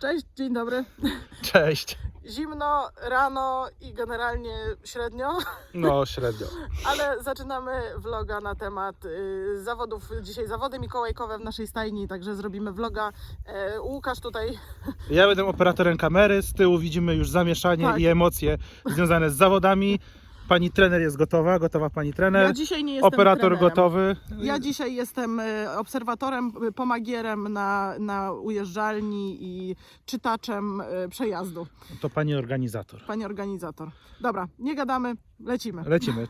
Cześć, dzień dobry. Cześć. Zimno, rano i generalnie średnio, No, średnio. ale zaczynamy vloga na temat y, zawodów. Dzisiaj zawody mikołajkowe w naszej stajni, także zrobimy vloga. E, Łukasz tutaj, Ja będę operatorem kamery, z tyłu widzimy już zamieszanie Tak. i emocje związane z zawodami. Pani trener jest gotowa, gotowa pani trener. ja dzisiaj nie jestem Operator trenerem. gotowy. Ja dzisiaj jestem y, obserwatorem, y, pomagierem na, na ujeżdżalni i czytaczem y, przejazdu. To pani organizator. Pani organizator. Dobra, nie gadamy, lecimy. Lecimy.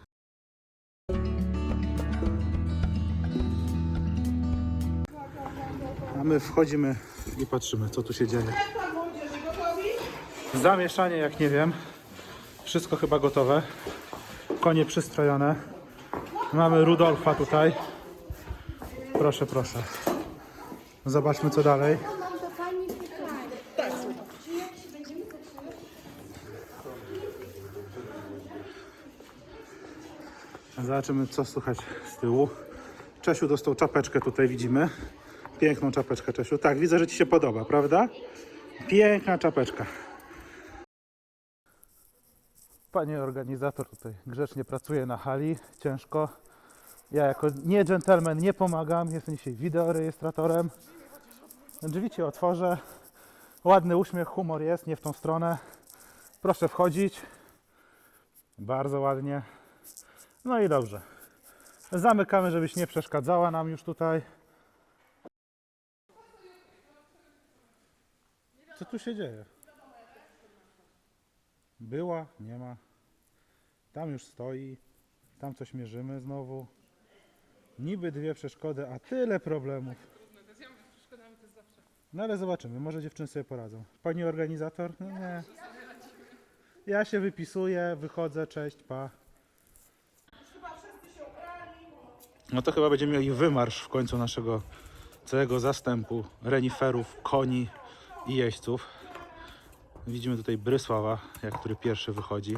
A my wchodzimy i patrzymy, co tu się dzieje. Zamieszanie, jak nie wiem. Wszystko chyba gotowe. Konie przystrojone. Mamy Rudolfa tutaj. Proszę, proszę. Zobaczmy, co dalej. Zobaczymy, co słychać z tyłu. Czesiu dostał czapeczkę, tutaj widzimy. Piękną czapeczkę, Czesiu. Tak, widzę, że Ci się podoba, prawda? Piękna czapeczka. Panie organizator tutaj grzecznie pracuje na hali, ciężko. Ja jako nie gentleman nie pomagam, jestem dzisiaj wideorejestratorem. Drzwi Ci otworzę. Ładny uśmiech, humor jest, nie w tą stronę. Proszę wchodzić. Bardzo ładnie. No i dobrze. Zamykamy, żebyś nie przeszkadzała nam już tutaj. Co tu się dzieje? Była, nie ma. Tam już stoi. Tam coś mierzymy znowu. Niby dwie przeszkody, a tyle problemów. No ale zobaczymy, może dziewczyny sobie poradzą. Pani organizator? No nie. Ja się wypisuję, wychodzę, cześć, pa. No to chyba będziemy mieli wymarsz w końcu naszego całego zastępu reniferów, koni i jeźdźców. Widzimy tutaj Brysława, jak który pierwszy wychodzi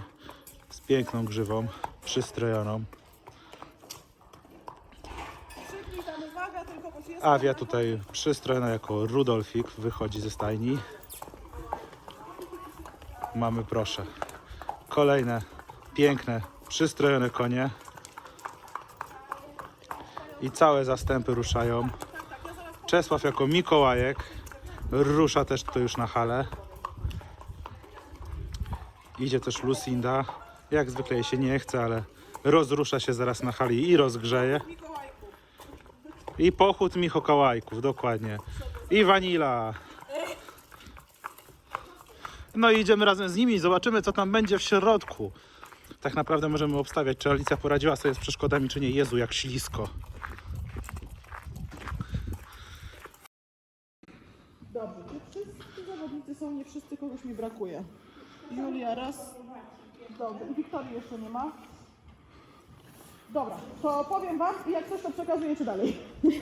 z piękną grzywą, przystrojoną. Awia tutaj przystrojona jako Rudolfik wychodzi ze stajni. Mamy proszę kolejne piękne przystrojone konie. I całe zastępy ruszają. Czesław jako Mikołajek rusza też tutaj już na halę. Idzie też Lucinda. Jak zwykle jej się nie chce, ale rozrusza się zaraz na hali i rozgrzeje. I pochód Michokołajków, dokładnie. I wanila. No i idziemy razem z nimi, zobaczymy co tam będzie w środku. Tak naprawdę możemy obstawiać, czy Alicja poradziła sobie z przeszkodami, czy nie. Jezu, jak ślisko. Dobrze, czy wszyscy zawodnicy są, nie wszyscy, kogoś mi brakuje. Julia raz. Dobrze, i Wiktorii jeszcze nie ma. Dobra, to powiem Wam i jak coś to przekazujecie dalej.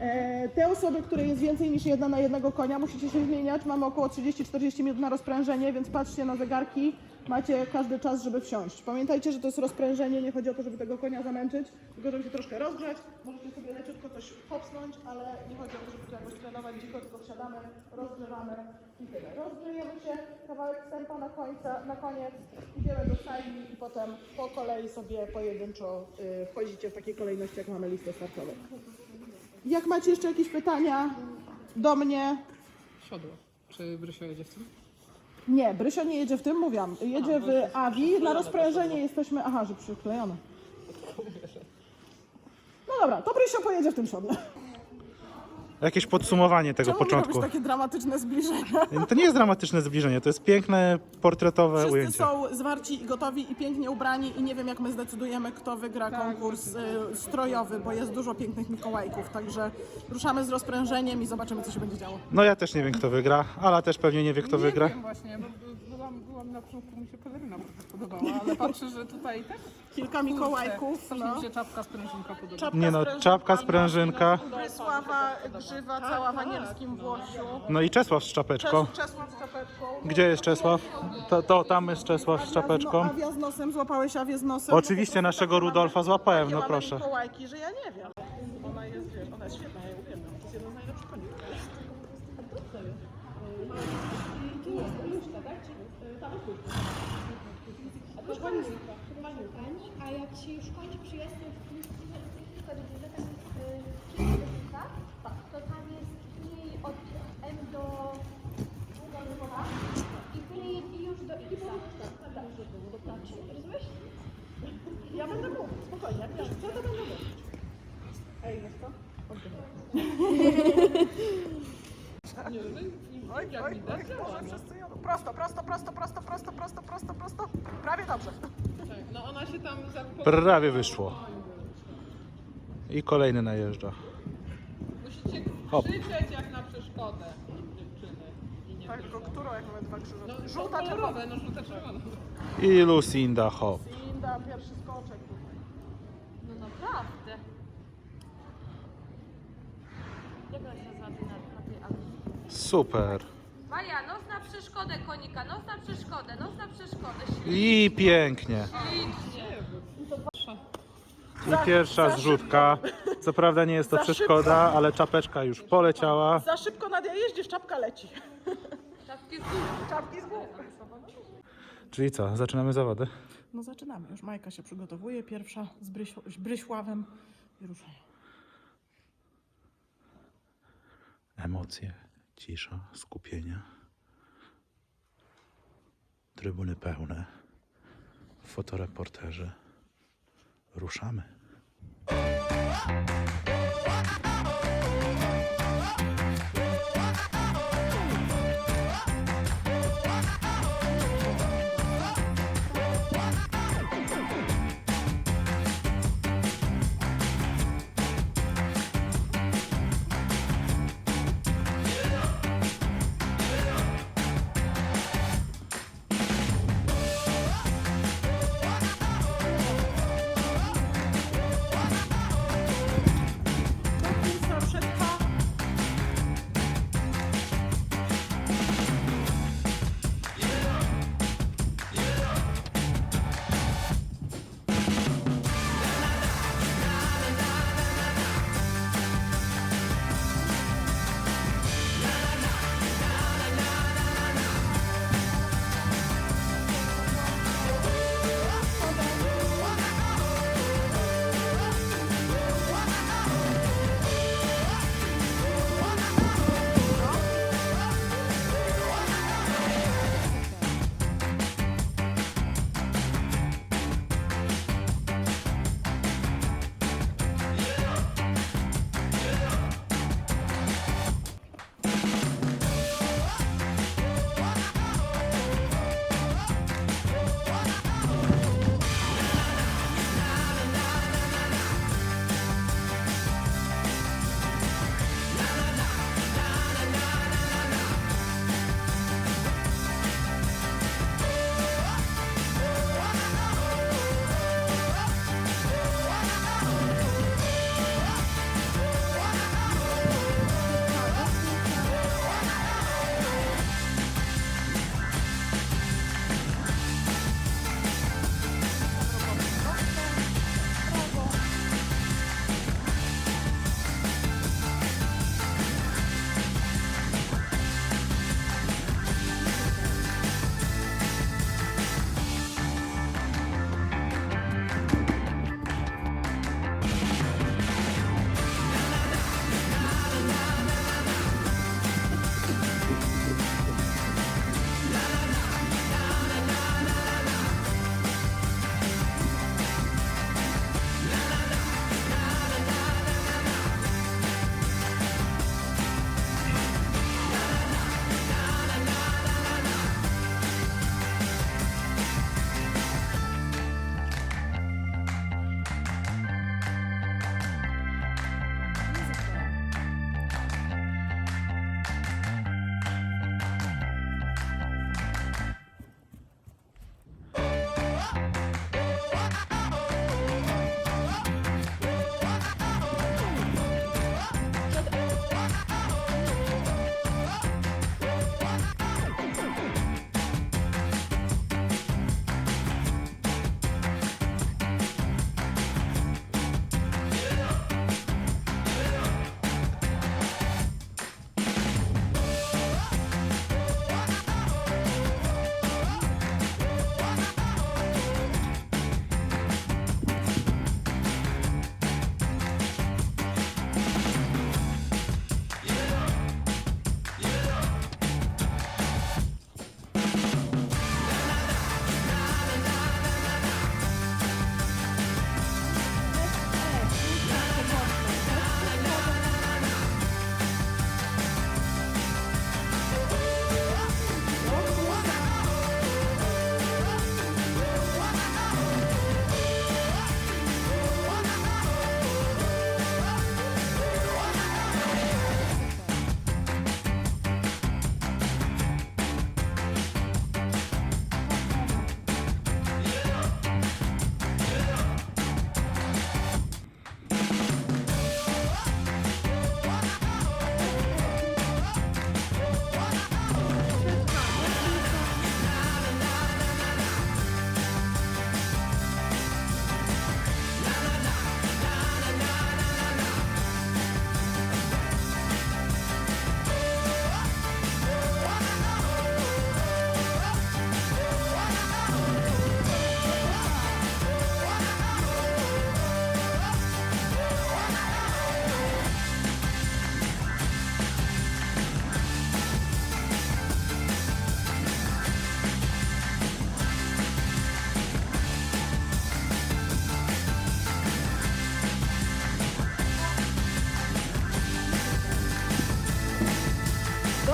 E, Te osoby, które jest więcej niż jedna na jednego konia, musicie się zmieniać. Mamy około 30-40 minut na rozprężenie, więc patrzcie na zegarki. Macie każdy czas, żeby wsiąść. Pamiętajcie, że to jest rozprężenie, nie chodzi o to, żeby tego konia zamęczyć, tylko żeby się troszkę rozgrzać. Możecie sobie leciutko coś popsnąć, ale nie chodzi o to, żeby jakoś trenować dziko, tylko wsiadamy, rozgrzewamy i tyle. Rozgrzejemy się, kawałek wstępa na, końca, na koniec, idziemy do stajni i potem po kolei sobie pojedynczo y, wchodzicie w takiej kolejności, jak mamy listę startową. Jak macie jeszcze jakieś pytania do mnie? Siodło. Czy Brysio jedzie? Nie, Brysio nie jedzie w tym, mówiłam. Jedzie w Avi. Na rozprężenie jesteśmy... Aha, że przyklejone. No dobra, to Brysio pojedzie w tym siodle. Jakieś podsumowanie tego Czemu początku. robisz takie dramatyczne zbliżenia? To nie jest dramatyczne zbliżenie, to jest piękne, portretowe Wszyscy ujęcie. są zwarci i gotowi i pięknie ubrani i nie wiem jak my zdecydujemy, kto wygra konkurs y, strojowy, bo jest dużo pięknych Mikołajków, także ruszamy z rozprężeniem i zobaczymy, co się będzie działo. No ja też nie wiem kto wygra, Ala też pewnie nie wie kto wygra. Nie wiem właśnie, bo by- byłam, byłam na początku, mi się peleryna bardzo podobała, ale patrzę, że tutaj tak Kilka Mikołajków, Strasznie no. mi się czapka sprężynka podoba. Czapka Nie no, czapka, sprężynka. Brysława, grzywa, cała w anielskim włosiu. No i Czesław z czapeczką. Czes, Czesław z czapeczką. Gdzie jest Czesław? To, to tam jest Czesław z czapeczką. Awia z nosem, złapałeś awię z nosem. Oczywiście naszego Rudolfa złapałem, no proszę. Mikołajki, że ja nie wiem. Ona jest, wiesz, ona jest świetna, ja ją uwielbiam. To jest jeden z najlepszych koni. Proszę pani, proszę pani, a jak się już kończy przyjazd? To tam jest mniej od M do H i później już do tak, rozumiesz? Ja będę mówić, spokojnie. Co to będę mówić? Ej, wiesz co? Nie, no i- Oj, jak oj, oj, może no. wszyscy jadą. Prosto, prosto, prosto, prosto, prosto, prosto, prosto, prosto. Prawie dobrze. Tak, No ona się tam. Prawie wyszło. I kolejny najeżdża. Musicie Hop. krzyczeć jak na przeszkodę, dziewczyny. I nie Tak, tylko którą jak mamy dwa krzyże? No, Żółta, czerwona. kolorowe, no żółta, czerwona. I Lucinda hop. Linda, pierwszy skoczek tutaj. No naprawdę. Jak ona się nazywa? Super. Maja, noc na przeszkodę konika, noc na przeszkodę, noc na przeszkodę. I pięknie. Ślicznie. I pierwsza zrzutka. Co prawda nie jest to Za przeszkoda, ale czapeczka już poleciała. Za szybko Nadia jeździsz, czapka leci. Czapki z góry. Czapki z głów. Czyli co, zaczynamy zawody? No zaczynamy. Już Majka się przygotowuje. Pierwsza z Bryś- z Bryśławem. I ruszają. Emocje, cisza, skupienie. Trybuny pełne. Fotoreporterzy. Ruszamy.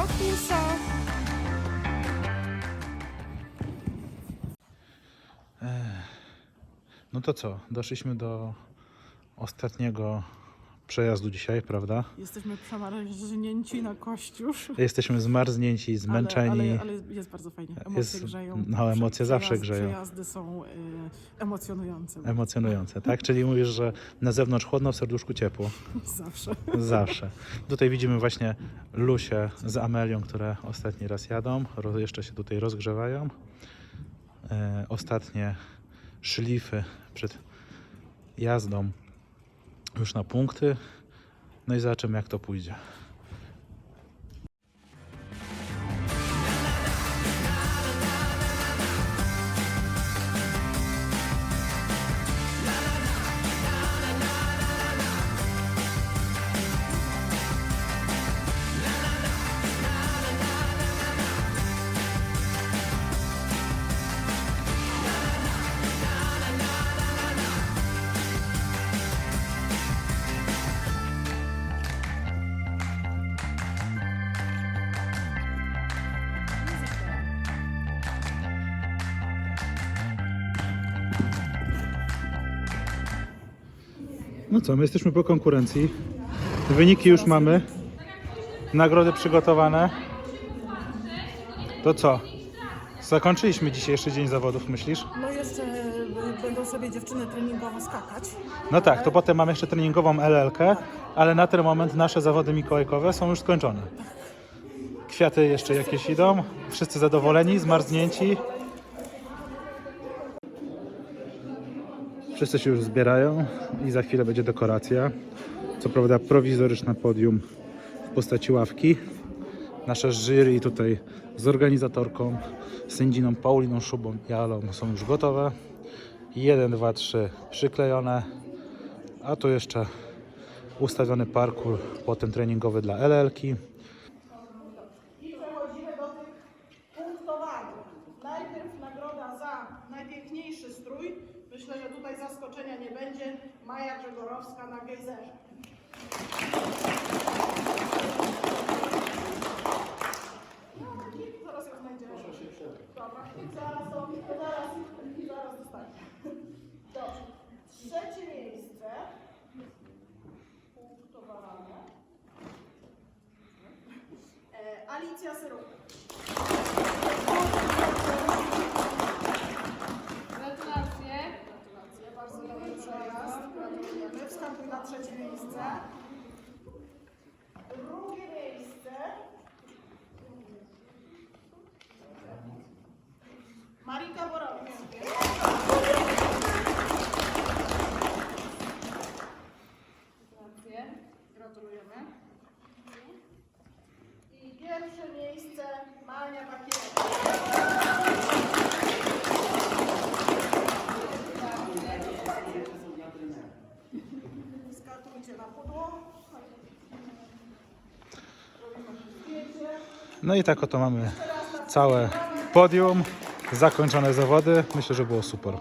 Wilsa. No to co? Doszliśmy do ostatniego przejazdu dzisiaj, prawda? Jesteśmy przemarznięci na kość już. Jesteśmy zmarznięci, zmęczeni. Ale, ale, ale jest bardzo fajnie. Emocje Jest- grzeją. no, emocje zawsze grzeją. Przejazdy są y, emocjonujące. Emocjonujące, tak? Czyli mówisz, że na zewnątrz chłodno, w serduszku ciepło. Zawsze. Zawsze. Tutaj widzimy właśnie Lusię z Amelią, które ostatni raz jadą. Ro- Jeszcze się tutaj rozgrzewają. E, ostatnie szlify przed jazdą już na punkty. No i zobaczymy jak to pójdzie. Co, my jesteśmy po konkurencji. Wyniki już mamy. Nagrody przygotowane. To co? Zakończyliśmy dzisiejszy dzień zawodów, myślisz? No jeszcze y, będą sobie dziewczyny treningowo skakać. No tak, to potem mamy jeszcze treningową LLK, ale na ten moment nasze zawody mikołajkowe są już skończone. Kwiaty jeszcze jakieś idą, wszyscy zadowoleni, zmarznięci. Wszyscy się już zbierają i za chwilę będzie dekoracja. Co prawda prowizoryczne podium w postaci ławki. Nasze jury tutaj z organizatorką, sędziną Pauliną Szubą i Alą są już gotowe. 1, 2, 3 przyklejone. A tu jeszcze ustawiony parkour, potem treningowy dla LL-ki. I przechodzimy do tych punktowanych. Najpierw nagroda za najpiękniejszy strój. Myślę, że tutaj zaskoczenia nie będzie. Maja Grzegorowska na gejzerze. Zaraz ją znajdziemy. Zaraz, to, zaraz, zaraz dostanie. Dobrze. Trzecie miejsce. Punktowane. E, Alicja Syrupka. Gratulacje. Gratulacje, bardzo dobry przejazd. Gratulujemy. Wskakuj na trzecie miejsce. Drugie miejsce. Marika Borowicz. Gratulacje. Gratulujemy. I pierwsze miejsce Mania zdjęcie. No i tak oto mamy całe podium, zakończone zawody. Myślę, że było super.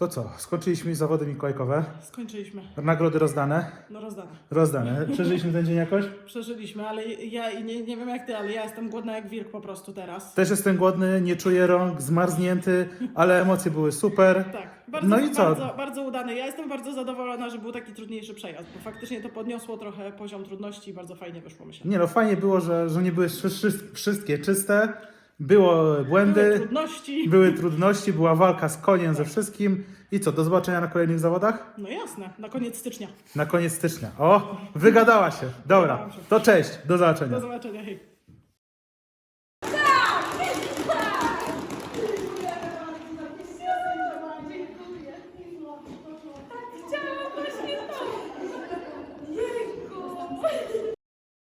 To co, skończyliśmy zawody mikołajkowe, Skończyliśmy. nagrody rozdane, No rozdane. rozdane. Przeżyliśmy ten dzień jakoś? Przeżyliśmy, ale ja nie, nie wiem jak ty, ale ja jestem głodna jak wilk po prostu teraz. Też jestem głodny, nie czuję rąk, zmarznięty, ale emocje były super. Tak, bardzo, No i co? Bardzo, bardzo udany. Ja jestem bardzo zadowolona, że był taki trudniejszy przejazd, bo faktycznie to podniosło trochę poziom trudności i bardzo fajnie wyszło myślę. Nie no, fajnie było, że, że nie były wszy- wszy- wszystkie czyste, było Były błędy, trudności. były trudności, była walka z koniem ze wszystkim. I co, do zobaczenia na kolejnych zawodach? No jasne, na koniec stycznia. Na koniec stycznia. O, wygadała się. Dobra, to cześć, do zobaczenia. Do zobaczenia. Hej.